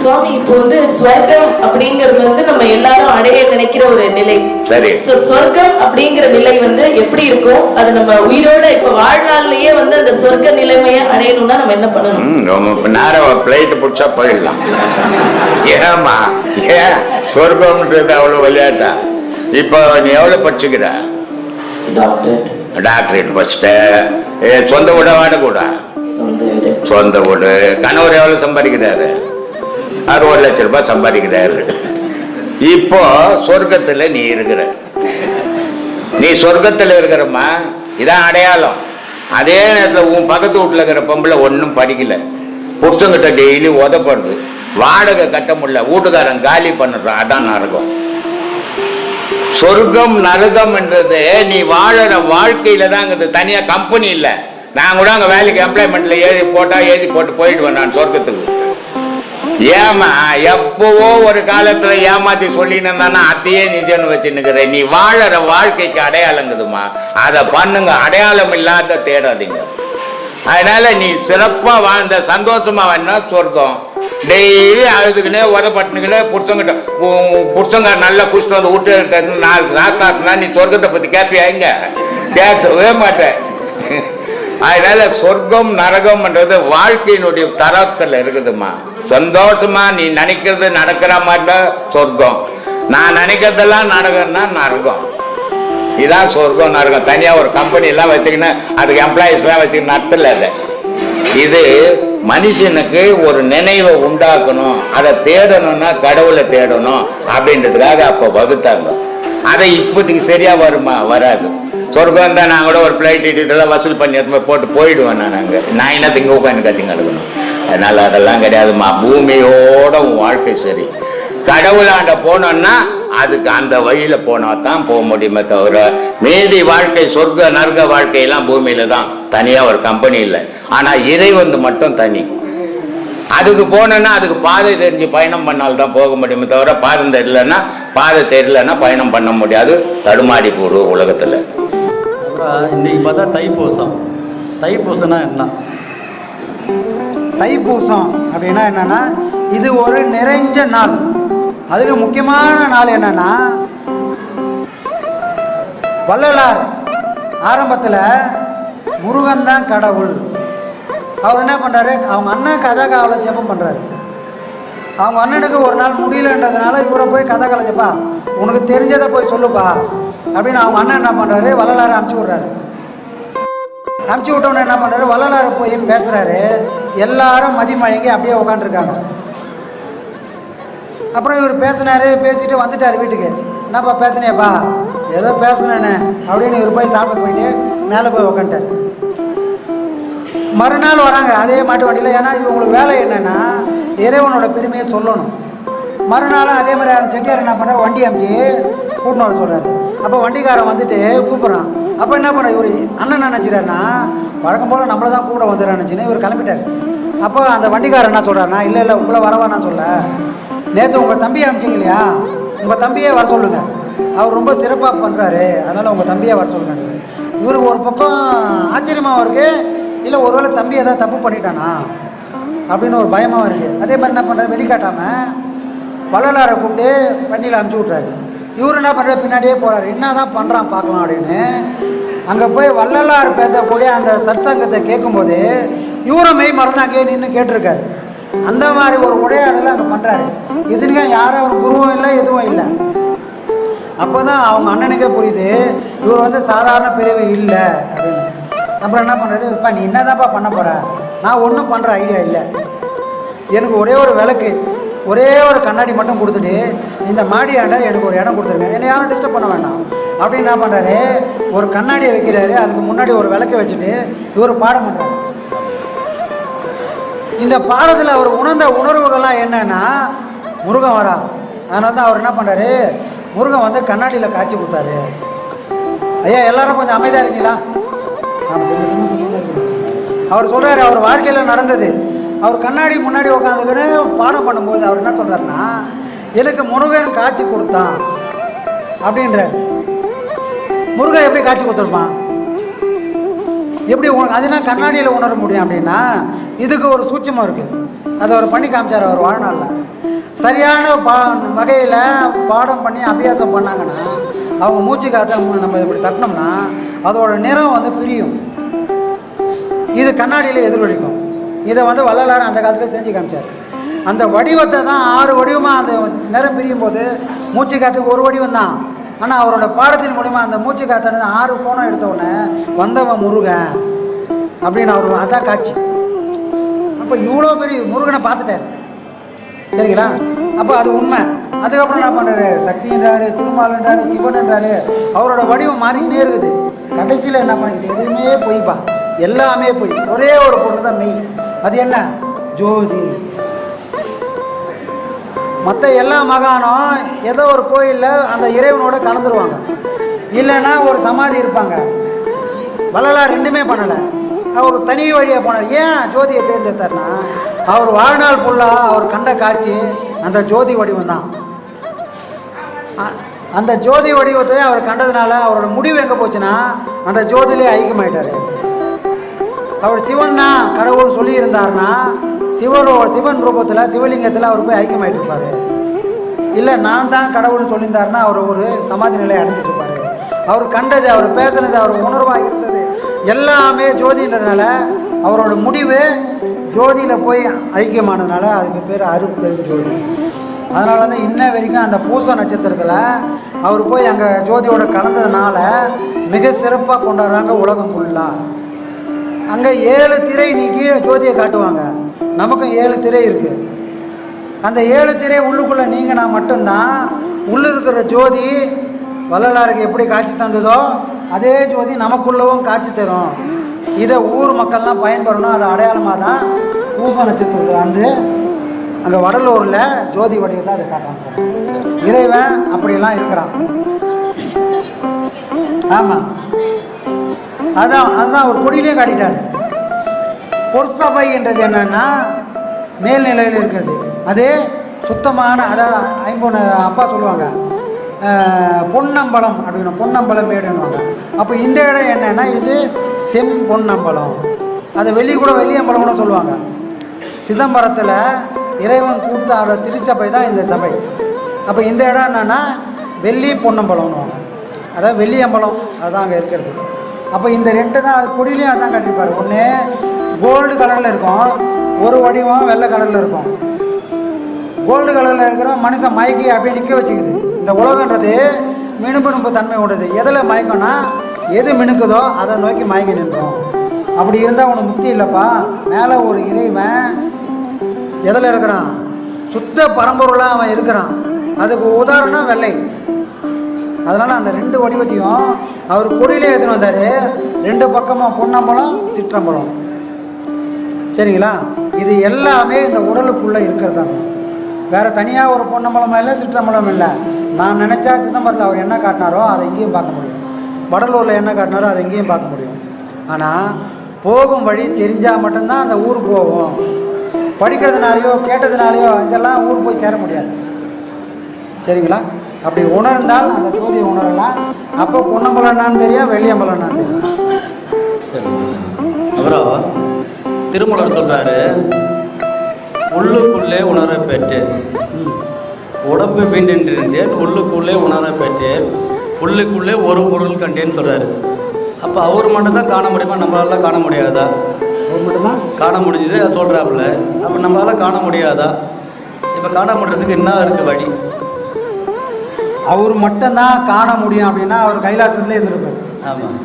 சுவாமி இப்போ வந்து ஸ்வர்க்கம் அப்படிங்கிறது வந்து நம்ம எல்லாரும் அடைய நினைக்கிற ஒரு நிலை. சரி. சோ சொர்க்கம் அப்படிங்கிற நிலை வந்து எப்படி இருக்கும் அது நம்ம உயிரோட இப்ப வாழ்நாள்லயே வந்து அந்த சொர்க்க நிலைமையை அடையணும்னா நம்ம என்ன பண்ணணும்? நேரம் ஃப்ளைட்டு பிடிச்சா போயிடலாம். ஏமா ஏன்? சொர்க்கம்ன்றது அவ்வளோ விளையாட்டா? இப்போ நீ எவ்வளோ படிச்சுக்கிற? டாக்டர் டாக்டரேட் படிச்சுட்ட ஏ சொந்த வீட வாட? கூட சொந்த வீடு. கணவர் எவ்வளோ சம்பாதிக்கிறாரு? அறுபது லட்ச ரூபாய் சம்பாதிக்கிறாரு. இப்போ சொர்க்கத்தில் நீ இருக்கிற. நீ சொர்க்கத்தில் இருக்கிறம்மா இதான் அடையாளம். அதே நேரத்தில் உன் பக்கத்து வீட்டில் இருக்கிற பொம்பளை ஒன்றும் படிக்கல. புருஷங்கிட்ட டெய்லி உதப்படுது. வாடகை கட்ட முடியல. வீட்டுக்காரன் காலி பண்ணுறான் அதான் நரகம். சொர்க்கம் நரகம்ன்றது நீ வாழற வாழ்க்கையில தான் அங்கே தனியாக கம்பெனி இல்லை. நான் கூட அங்கே வேலைக்கு எம்ப்ளாய்மெண்ட்ல எழுதி போட்டால் எழுதி போட்டு போயிடுவேன் நான் சொர்க்கத்துக்கு. ஏமா எப்பவோ ஒரு காலத்துல ஏமாத்தி சொல்லினா அதையே நிஜம்னு வச்சுன்னுக்கிறேன். நீ வாழற வாழ்க்கைக்கு அடையாளங்குதுமா அதை பண்ணுங்க அடையாளம் இல்லாத தேடாதீங்க. அதனால நீ சிறப்பா வாழ்ந்த சந்தோஷமா வேணா சொர்க்கம். டெய்லி அழுதுக்குனே உதப்பட்டுனுக்குனே புருஷங்கிட்ட புருஷங்க நல்லா குடிச்சிட்டு வந்து விட்டு நாலு நாத்தாத்துனா நீ சொர்க்கத்தை பத்தி கேட்பியா இங்க கேட்கவே மாட்டேன். அதனால சொர்க்கம் நரகம்ன்றது வாழ்க்கையினுடைய தரத்தில் இருக்குதுமா சந்தோஷமா நீ நினைக்கிறது நடக்கிற மாதிரி தான் சொர்க்கம். நான் நினைக்கிறதெல்லாம் நடக்கணும்னா நரகம். இதான் சொர்க்கம் நரகம். தனியாக ஒரு கம்பெனி எல்லாம் வச்சுக்கின்னு அதுக்கு எம்ப்ளாயிஸ்லாம் வச்சுக்கின்னு நடத்தல அதை. இது மனுஷனுக்கு ஒரு நினைவை உண்டாக்கணும். அதை தேடணும்னா கடவுளை தேடணும் அப்படின்றதுக்காக அப்போ வகுத்தாங்க. அதை இப்போதைக்கு சரியா வருமா? வராது. சொர்க்கம் தான் நான் கூட ஒரு ஃப்ளைட் இதெல்லாம் வசூல் பண்ணி போட்டு போயிடுவேன் நான் அங்கே. நான் என்னத்துக்கு உட்காந்து கத்தி நடக்கணும் அதனால அதெல்லாம் கிடையாதுமா பூமியோட உன் வாழ்க்கை சரி. கடவுளாண்ட போனோம்னா அதுக்கு அந்த வழியில் போனால் தான் போக முடியுமே தவிர மீதி வாழ்க்கை சொர்க்க நர்க்க வாழ்க்கையெல்லாம் பூமியில தான். தனியாக ஒரு கம்பெனி இல்லை. ஆனா இறைவந்து மட்டும் தனி. அதுக்கு போனோன்னா அதுக்கு பாதை தெரிஞ்சு பயணம் பண்ணால்தான் போக முடியுமே தவிர பாதம் தெரியலன்னா பாதை தெரியலன்னா பயணம் பண்ண முடியாது. தடுமாடி போடுவோம் உலகத்தில். இன்னைக்கு பார்த்தா தைப்பூசம். தைப்பூசம்னா என்ன? தைப்பூசம் அப்படின்னா என்னன்னா இது ஒரு நிறைஞ்ச நாள். அதில் முக்கியமான நாள் என்னன்னா வள்ளலார் ஆரம்பத்தில் முருகன் தான் கடவுள். அவர் என்ன பண்ணுறாரு அவங்க அண்ணன் கதை காவலை ஜெபம் பண்ணுறாரு அவங்க அண்ணனுக்கு ஒரு நாள் முடியலன்றதுனால இவரை போய் கதை கலைச்சப்பா உனக்கு தெரிஞ்சதை போய் சொல்லுப்பா. அப்படின்னு அவங்க அண்ணன் என்ன பண்ணுறாரு வள்ளலாரை அனுப்பிச்சி விட்றாரு. அமுச்சு விட்டோன்னே என்ன பண்ணுறாரு வள்ளலாரை போய் பேசுகிறாரு எல்லாரும் மதிமயங்கி அப்படியே உட்காந்துருக்காங்க அப்புறம் இவர் பேசினார் பேசிட்டு வந்துட்டார் வீட்டுக்கு. என்னப்பா பேசுனியப்பா? ஏதோ பேசுனேனே அப்படின்னு இவர் போய் சாப்பிட போயிட்டு மேலே போய் உக்காண்டார் மறுநாள் வராங்க அதே மாட்டு வண்டியில். ஏன்னா இவங்களுக்கு வேலை என்னென்னா இறைவனோட பெருமையை சொல்லணும். மறுநாளும் அதே மாதிரி செட்டியார் என்ன பண்ண வண்டி அமிச்சு கூட்டின்னு வர சொல்கிறாரு அப்போ வண்டிக்காரன் வந்துட்டு கூப்பிட்றான். அப்போ என்ன பண்ண இவர் அண்ணன் என்ன வழக்கம் போல் நம்மளை தான் கூட வந்துடுறான்னு இவர் கிளம்பிட்டார். அப்போ அந்த வண்டிக்காரன் என்ன சொல்கிறாருன்னா இல்லை இல்லை உங்களை வரவா நான் சொல்ல. நேற்று உங்கள் தம்பியை அனுப்பிச்சிங்க இல்லையா? உங்கள் தம்பியே வர சொல்லுங்கள் அவர் ரொம்ப சிறப்பாக பண்ணுறாரு அதனால் உங்கள் தம்பியே வர சொல்லுங்க. இவருக்கு ஒரு பக்கம் ஆச்சரியமாகவும் இருக்குது இல்லை ஒருவேளை தம்பி எதாவது தப்பு பண்ணிட்டானா? அப்படின்னு ஒரு பயமாகவும் இருக்குது அதே மாதிரி என்ன பண்ணுறாரு வெளிக்காட்டாமல் வள்ளலாரை கூப்பிட்டு வண்டியில் அனுப்பிச்சி விட்றாரு இவர் என்ன பண்ணுறாரு பின்னாடியே போகிறாரு என்ன தான் பண்ணுறான் பார்க்கலாம் அப்படின்னு அங்கே போய் வள்ளலார் பேசக்கூடிய அந்த சத்சங்கத்தை கேட்கும்போது இவரை மெய் மறந்து அங்கேயே நின்று கேட்டிருக்காரு. அந்த மாதிரி ஒரு உரையாடலை அங்கே பண்ணுறாரு இதுங்க யாரும் ஒரு குருவும் இல்லை எதுவும் இல்லை. அப்போ தான் அவங்க அண்ணனுக்கே புரியுது இவர் வந்து சாதாரண பிரிவு இல்லை அப்படின்னு. அப்புறம் என்ன பண்ணுறாரு இப்போ நீ என்னதான்ப்பா பண்ண போகிற நான் ஒன்றும் பண்ணுற ஐடியா இல்லை. எனக்கு ஒரே ஒரு விளக்கு. ஒரே ஒரு கண்ணாடி மட்டும் கொடுத்துட்டு இந்த மாடியாண்ட எனக்கு ஒரு இடம் கொடுத்துருங்க. என்னை யாரும் டிஸ்டர்ப் பண்ண வேண்டாம். அப்படின்னு என்ன பண்ணுறாரு ஒரு கண்ணாடியை வைக்கிறாரு. அதுக்கு முன்னாடி ஒரு விளக்கை வச்சுட்டு இவர் பாடம் பண்ணுறாரு இந்த பாடத்தில் அவர் உணர்ந்த உணர்வுகள்லாம் என்னன்னா முருகன் வரா. அதனால தான் அவர் என்ன பண்ணுறாரு முருகன் வந்து கண்ணாடியில் காய்ச்சி கொடுத்தாரு. ஐயா எல்லாரும் கொஞ்சம் அமைதியாக இருக்கீங்களா? நாம அவர் சொல்கிறாரு அவர் வாழ்க்கையில் நடந்தது. அவர் கண்ணாடி முன்னாடி உட்காந்துக்கின்னு பாடம் பண்ணும்போது அவர் என்ன சொல்கிறாருன்னா எனக்கு முருகன் காட்சி கொடுத்தான் அப்படின்றார். முருகன் எப்படி காட்சி கொடுத்துருப்பான்? எப்படி உனக்கு அதுனா கண்ணாடியில் உணர முடியும் அப்படின்னா இதுக்கு ஒரு சூட்சமம் இருக்குது அதை அவர் பண்ணி காமிச்சார் அவர் வாழ்நாளில். சரியான பா வகையில் பாடம் பண்ணி அபியாசம் பண்ணாங்கன்னா அவங்க மூச்சு காற்ற நம்ம இப்படி தட்டினோம்னா அதோட நிறம் வந்து பிரியும். இது கண்ணாடியில் எதிரொலிக்கும். இதை வந்து வள்ளலார் அந்த காலத்தில் செஞ்சு காமிச்சார். அந்த வடிவத்தை தான் ஆறு வடிவமாக அந்த நேரம் பிரியும் போது மூச்சு காத்துக்கு ஒரு வடிவம் தான். ஆனால் அவரோட பாடத்தின் மூலிமா அந்த மூச்சு காத்தானது ஆறு கோணம் எடுத்தவுடனே வந்தவன் முருகன் அப்படின்னு அவர் அதான் காட்சி. அப்போ இவ்வளோ பெரிய முருகனை பார்த்துட்டார். சரிங்களா? அப்போ அது உண்மை. அதுக்கப்புறம் என்ன பண்ணுறாரு சக்தின்றாரு திருமால்ன்றாரு சிவன்ன்றாரு அவரோட வடிவம் மாறிக்கினே இருக்குது. கடைசியில் என்ன பண்ணுது எதுவுமே பொய்ப்பா? எல்லாமே பொய். ஒரே ஒரு பொண்ணு தான் மெய். அது என்ன? ஜோதி. மற்ற எல்லா மகானும் ஏதோ ஒரு கோயிலில் அந்த இறைவனோட கலந்துருவாங்க. இல்லைன்னா ஒரு சமாதி இருப்பாங்க. வள்ளலார் ரெண்டுமே பண்ணலை. அவர் தனி வழியாக போனார். ஏன் ஜோதியை தேர்ந்தெடுத்தார்னா அவர் வாழ்நாள் ஃபுல்லாக அவர் கண்ட காட்சி அந்த ஜோதி வடிவம் தான். அந்த ஜோதி வடிவத்தை அவர் கண்டதுனால அவரோட முடிவு எங்கே போச்சுன்னா அந்த ஜோதிலே ஐக்கியமாயிட்டார். அவர் சிவன் தான் கடவுள் சொல்லியிருந்தார்னா சிவனோ சிவன் ரூபத்தில் சிவலிங்கத்தில் அவர் போய் ஐக்கியமாயிட்டு இருப்பார் இல்லை நான் தான் கடவுள்னு சொல்லியிருந்தாருன்னா அவர் ஒரு சமாதி நிலையை அடைஞ்சிட்டு இருப்பார் அவர் கண்டது அவர் பேசுனது அவர் உணர்வாக இருந்தது. எல்லாமே ஜோதின்றதுனால அவரோட முடிவு ஜோதியில் போய் ஐக்கியமானதுனால அதுக்கு பேர் அருட்பெருஞ்சோதி அதனால தான் இன்ன வரைக்கும் அந்த பூச நட்சத்திரத்தில் அவர் போய் அங்கே ஜோதியோட கலந்ததுனால மிக சிறப்பாக கொண்டாடுறாங்க உலகம் ஃபுல்லாக அங்கே ஏழு திரை நீக்கி ஜோதியை காட்டுவாங்க. நமக்கும் ஏழு திரை இருக்குது அந்த ஏழு திரை உள்ளுக்குள்ளே நீங்கினா மட்டும்தான் உள்ளே இருக்கிற ஜோதி வள்ளலாருக்கு எப்படி காட்சி தந்ததோ அதே ஜோதி நமக்குள்ளவும் காட்சி தரும். இதை ஊர் மக்கள்லாம் பயன்பெறணும். அது அடையாளமாக தான் பூச நட்சத்திரத்தில் வந்து அங்கே வடலூரில் ஜோதி வடிவத்தை அதை காட்டுறாங்க சார் இறைவன் அப்படியெல்லாம் இருக்கிறான். ஆமாம் அதான் அதுதான் அவர் கொடியிலே காட்டிட்டார். பொற்சபை என்றது என்னன்னா மேல்நிலையில் இருக்கிறது. அது சுத்தமான அதாவது ஐம்பொன் அப்பா சொல்லுவாங்க பொன்னம்பலம் அப்படின்னு பொன்னம்பலம் மேடுன்னுவாங்க. அப்போ இந்த இடம் என்னன்னா இது செம் பொன்னம்பலம் அதை வெள்ளி கூட வெள்ளியம்பலம் கூட சொல்லுவாங்க. சிதம்பரத்தில் இறைவன் கூத்தாட திருச்சபை தான் இந்த சபை. அப்போ இந்த இடம் என்னென்னா வெள்ளி பொன்னம்பலம்னுவாங்க. அதாவது வெள்ளியம்பலம் அதுதான் அங்கே இருக்கிறது. அப்போ இந்த ரெண்டு தான் அது கொடியிலையும் அதான் கட்டியிருப்பார். ஒன்று கோல்டு கலரில் இருக்கும் ஒரு வடிவம் வெள்ளை கலரில் இருக்கும். கோல்டு கலரில் இருக்கிற மனுஷன் மயக்கி அப்படியே நிற்க வச்சுக்குது. இந்த உலகன்றது மினுமினுப்பு தன்மை உடையது. எதில் மயக்கம்னா எது மினுக்குதோ அதை நோக்கி மயங்கி நின்றோம் அப்படி இருந்தால் உனக்கு முக்தி இல்லைப்பா. மேலே ஒரு இறைவன் எதில் இருக்கிறான்? சுத்த பரம்பொருளாக அவன் இருக்கிறான். அதுக்கு உதாரணம் வெள்ளை. அதனால் அந்த ரெண்டு வடிவத்தையும் அவர் கொடியிலே எடுத்துன்னு வந்தார். ரெண்டு பக்கமும் பொன்னம்பலம் சிற்றம்பலம். சரிங்களா? இது எல்லாமே இந்த உடலுக்குள்ளே இருக்கிறது? தான் வேறு தனியாக ஒரு பொன்னம்பலம் இல்லை சிற்றம்பலம் இல்லை. நான் நினச்சா சிதம்பரத்தில் அவர் என்ன காட்டினாரோ அதை எங்கேயும் பார்க்க முடியும். வடலூரில் என்ன காட்டினாரோ அதை எங்கேயும் பார்க்க முடியும். ஆனால் போகும் வழி தெரிஞ்சால் மட்டும்தான் அந்த ஊர் போகும் படிக்கிறதுனாலையோ கேட்டதுனாலையோ இதெல்லாம் ஊர் போய் சேர முடியாது. சரிங்களா? அப்படி உணர்ந்தால் அந்த ஜோதியை உணரலாம் அப்போ தெரியும் வெள்ளியம்பலம் என்னான்னு தெரியும் அப்புறம் திருமலர் சொல்றாரு உள்ளுக்குள்ளே உணர பெற்று உடம்பு மீண்டிருந்தேன் உள்ளுக்குள்ளே உணர பெற்றேன். உள்ளுக்குள்ளே ஒரு பொருள் கண்டேன்னு சொல்கிறாரு அப்போ அவர் மட்டும் தான் காண முடியுமா? நம்மளால காண முடியாதா? அவர் மட்டும்தான்? காண முடிஞ்சது சொல்கிறாப்புல அப்போ நம்மளால காண முடியாதா? இப்போ காண முடியறதுக்கு என்ன இருக்குது வழி? அவர் மட்டும்தான் காண முடியும் அப்படின்னா அவர் கைலாசத்துலேயே இருந்திருப்பார். ஆமாம்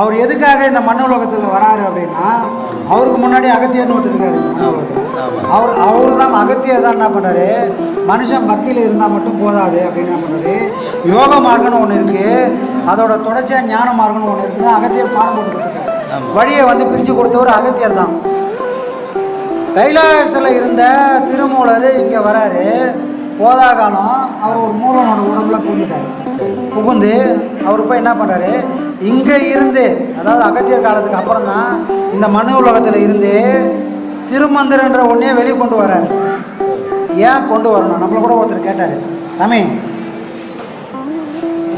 அவர் எதுக்காக இந்த மண்ணு உலகத்தில் வராரு அப்படின்னா அவருக்கு முன்னாடி அகத்தியர்னு ஒருத்தர் இருக்காரு இந்த மண்ணு உலகத்தில் ஆமா. அவர் அவர் தான் அகத்தியர் தான் என்ன பண்ணுறாரு மனுஷன் பக்தியில் இருந்தால் மட்டும் போதாது அப்படின்னு என்ன பண்ணுறாரு யோக மார்க்கம்னு ஒன்று இருக்குது அதோட தொடர்ச்சியாக ஞான மார்க்கம்னு ஒன்று இருக்குன்னு அகத்தியர் பாடம் போட்டு கொடுத்துருக்காரு. வழியை வந்து பிரித்து கொடுத்தவர் அகத்தியர் தான். கைலாசத்தில் இருந்த திருமூலர் இங்கே வராரு. போதா காலம் அவர் ஒரு மூலவனோட உடம்புல புகுந்துட்டார் புகுந்து அவர் போய் என்ன பண்ணுறாரு இங்கே இருந்து அதாவது அகத்தியர் காலத்துக்கு அப்புறம் தான் இந்த மனு உலகத்தில் இருந்து திருமந்திரன்ற ஒன்றே வெளியே கொண்டு வர்றாரு. ஏன் கொண்டு வரணும்? நம்மள கூட ஒருத்தர் கேட்டார். சாமி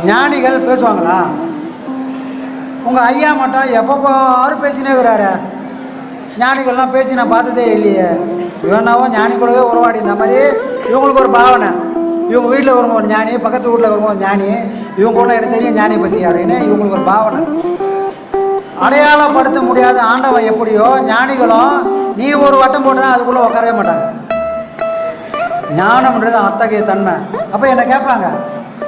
ஞானிகள் பேசுவாங்களா? உங்கள் ஐயா மட்டும் எப்போ பாரு பேசினே இருக்கிறாரு. ஞானிகள்லாம் பேசி நான் பார்த்ததே இல்லையே. இவனாவோ ஞானிக்குள்ளவே உருவாடி இந்த மாதிரி இவங்களுக்கு ஒரு பாவனை. இவங்க வீட்டில் வருங்க ஒரு ஞானி பக்கத்து வீட்டில் வருங்க ஒரு ஞானி இவங்க எனக்கு தெரியும் ஞானியை பற்றி அப்படின்னு இவங்களுக்கு ஒரு பாவனை. அடையாளப்படுத்த முடியாத ஆண்டவன் எப்படியோ ஞானிகளும் நீ ஒரு வட்டம் போட்டுனா அதுக்குள்ளே உட்காரவே மாட்டாங்க. ஞானம்ன்றது அத்தகைய தன்மை. அப்போ என்னை கேட்பாங்க?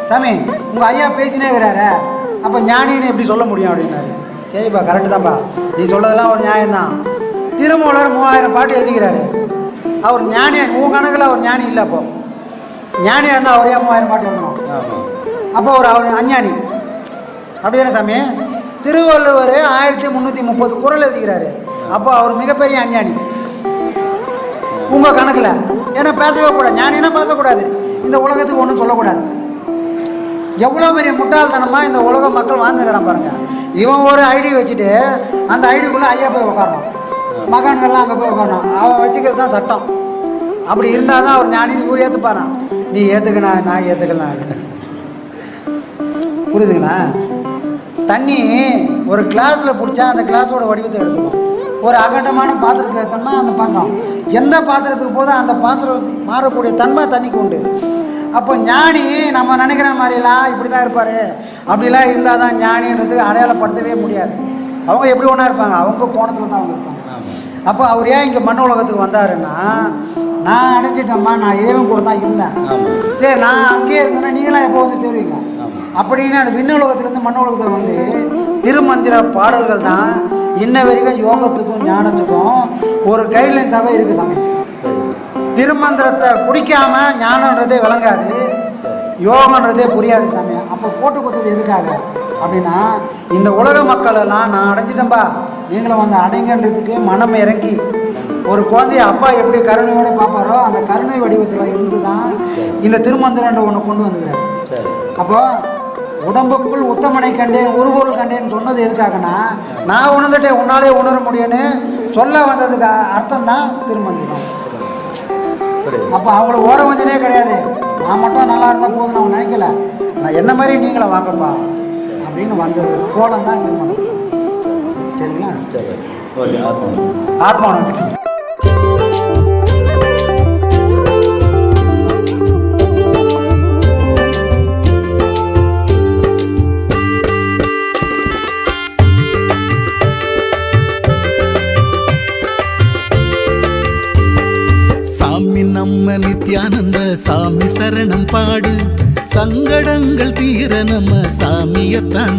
சாமி உங்கள் ஐயா பேசினே இருக்கிறாரு அப்போ ஞானின்னு எப்படி சொல்ல முடியும் அப்படின்னாரு. சரிப்பா கரெக்டு தான்ப்பா. நீ சொல்றதெல்லாம் ஒரு நியாயம்தான். திருமூலர் மூவாயிரம் பாட்டு எழுதிக்கிறாரு. அவர் ஞானி உன் கணக்கில் அவர் ஞானி இல்லை அப்போ. ஞானியாக இருந்தால் அவரே மூவாயிரம் பாட்டு எழுதணும் அப்போ ஒரு அவர் அஞ்ஞானி. அப்படிதானே சாமி? திருவள்ளுவர் ஆயிரத்தி முந்நூற்றி முப்பது குரல் எழுதிக்கிறாரு. அப்போ அவர் மிகப்பெரிய அஞ்ஞானி. உங்கள் கணக்கில். ஏன்னா பேசவே கூடாது. ஞானினா பேசக்கூடாது. இந்த உலகத்துக்கு ஒன்றும் சொல்லக்கூடாது. எவ்வளோ பெரிய முட்டாள்தனமாக இந்த உலக மக்கள் வாழ்ந்துக்கிறான் பாருங்க. இவன் ஒரு ஐடி வச்சுட்டு அந்த ஐடிக்குள்ளே ஐயா போய் உட்காரணும் மகான்கள்லாம் அங்கே போய் உட்காரணும் அவன் வச்சுக்கிறது தான் சட்டம். அப்படி இருந்தால் தான் அவர் ஞானி இவர் ஏற்றுப்பாரான் நீ ஏற்றுக்கணா நான் ஏற்றுக்கலாம் புரியுதுங்களா? தண்ணி ஒரு கிளாஸில் பிடிச்சா அந்த கிளாஸோட வடிவத்தை எடுத்துக்கும். ஒரு அகண்டமான பாத்திரத்தில் எடுத்தோம்னா அந்த பாத்திரம். எந்த பாத்திரத்துக்கு போதும் அந்த பாத்திரம் மாறக்கூடிய தன்மை தண்ணிக்கு உண்டு. அப்போ ஞானி நம்ம நினைக்கிற மாதிரிலாம் இப்படி தான் இருப்பார். அப்படிலாம் இருந்தால் தான் ஞானின்றது அடையாளப்படுத்தவே முடியாது. அவங்க எப்படி ஒன்றா இருப்பாங்க? அவங்க கோணத்தில் தான் அவங்க இருப்பாங்க. அப்போ அவர் ஏன் இங்கே மண் உலகத்துக்கு வந்தாருன்னா நான் அடைஞ்சிட்டேம்மா நான் இறைவன் கூட தான் இருந்தேன். சரி நான் அங்கேயே இருந்தேன்னா நீங்களாம் எப்போ வந்து சேருவீங்க அப்படின்னு அந்த விண்ணுலகத்துலேருந்து மண் உலகத்தில் வந்து திருமந்திர பாடல்கள் தான் இன்ன வரைக்கும் யோகத்துக்கும் ஞானத்துக்கும் ஒரு கைட்லைன்ஸாகவே இருக்குது சாமி. திருமந்திரத்தை பிடிக்காம ஞானன்றதே விளங்காது. யோகன்றதே புரியாது சாமி. அப்போ போட்டு கொடுத்தது எதுக்காக? அப்படின்னா இந்த உலக மக்கள் எல்லாம் நான் அடைஞ்சிட்டேன்பா. நீங்களும் வந்து அடைங்கன்றதுக்கு மனம் இறங்கி ஒரு குழந்தைய அப்பா எப்படி கருணையோட பார்ப்பாரோ அந்த கருணை வடிவத்தில் இருந்து தான் இந்த திருமந்திரன்ற ஒன்று கொண்டு வந்துக்கிறார். அப்போ உடம்புக்குள் உத்தமனை கண்டேன் உருவொருள் கண்டேன்னு சொன்னது எதுக்காகனா நான் உணர்ந்துட்டேன் உன்னாலே உணர முடியும்னு சொல்ல வந்ததுக்கு அர்த்தம் தான் திருமந்திரம் அப்போ அவங்களுக்கு ஓர வஞ்சனே கிடையாது. நான் மட்டும் நல்லா இருந்தால் போதும் நான் நினைக்கல. நான் என்ன மாதிரி நீங்களும் வாங்கப்பா? அப்படின்னு வந்தது. கோலம் தான் திருமணம் சரிங்களா சரி ஓகே ஆத்மா. ஆத்மானம் சாமி நம்ம நித்யானந்த சாமி சரணம் பாடு. சங்கடங்கள் தீர நம்ம சாமியத்தான்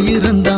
ஸ்தலம்